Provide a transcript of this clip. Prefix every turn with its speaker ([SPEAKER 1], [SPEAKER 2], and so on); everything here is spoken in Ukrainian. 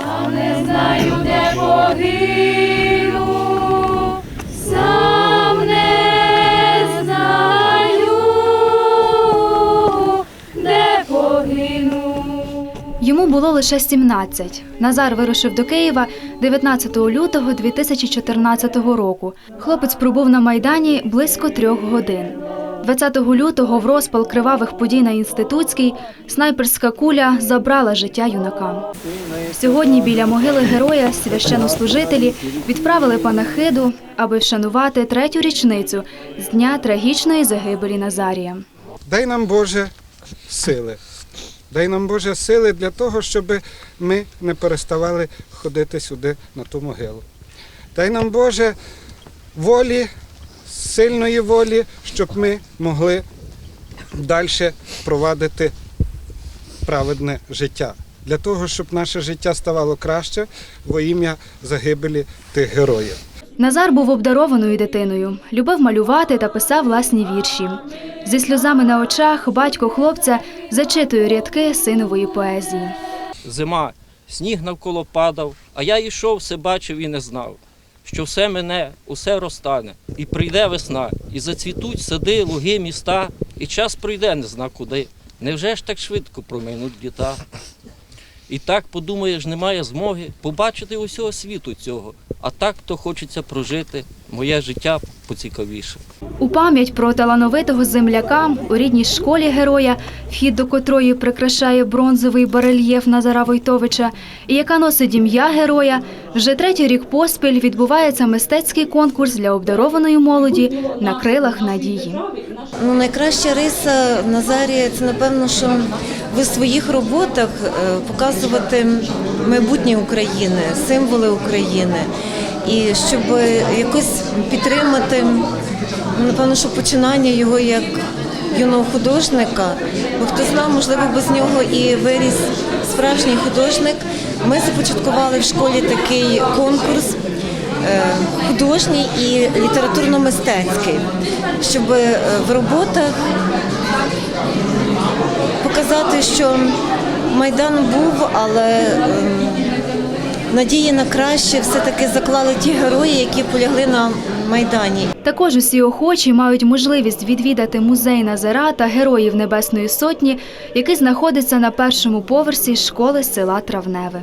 [SPEAKER 1] Сам не знаю, де погину, сам не знаю, де погину.
[SPEAKER 2] Йому було лише 17. Назар вирушив до Києва 19 лютого 2014 року. Хлопець пробув на Майдані близько трьох годин. 20 лютого в розпал кривавих подій на Інститутській снайперська куля забрала життя юнака. Сьогодні біля могили героя священнослужителі відправили панахиду, аби вшанувати третю річницю з дня трагічної загибелі Назарія.
[SPEAKER 3] Дай нам Боже сили. Дай нам Боже сили для того, щоб ми не переставали ходити сюди на ту могилу. Дай нам Боже волі, сильної волі, щоб ми могли далі провадити праведне життя. Для того, щоб наше життя ставало краще во ім'я загибелі тих героїв.
[SPEAKER 2] Назар був обдарованою дитиною, любив малювати та писав власні вірші. Зі сльозами на очах батько хлопця зачитує рядки синової поезії.
[SPEAKER 4] Зима, сніг навколо падав, а я йшов, все бачив і не знав, що все мене, усе розтане, і прийде весна, і зацвітуть сади, луги, міста, і час пройде не зна куди. Невже ж так швидко проминуть літа? І так подумаєш, немає змоги побачити усього світу цього, а так то хочеться прожити моє життя поцікавіше.
[SPEAKER 2] У пам'ять про талановитого земляка у рідній школі героя, вхід до котрої прикрашає бронзовий барельєф Назара Войтовича, і яка носить ім'я героя, вже третій рік поспіль відбувається мистецький конкурс для обдарованої молоді на крилах надії.
[SPEAKER 5] Ну, найкраща риса в Назарі це напевно, що в своїх роботах е, показувати майбутнє України, символи України. І щоб якось підтримати, ну, напевно, що починання його як юного художника, бо хто знав, можливо, без нього і виріс справжній художник. Ми започаткували в школі такий конкурс е, художній і літературно-мистецький, щоб е, в роботах показати, що Майдан був, але ем, надії на краще все-таки заклали ті герої, які полягли на Майдані.
[SPEAKER 2] Також усі охочі мають можливість відвідати музей Назара та героїв Небесної Сотні, який знаходиться на першому поверсі школи села Травневе.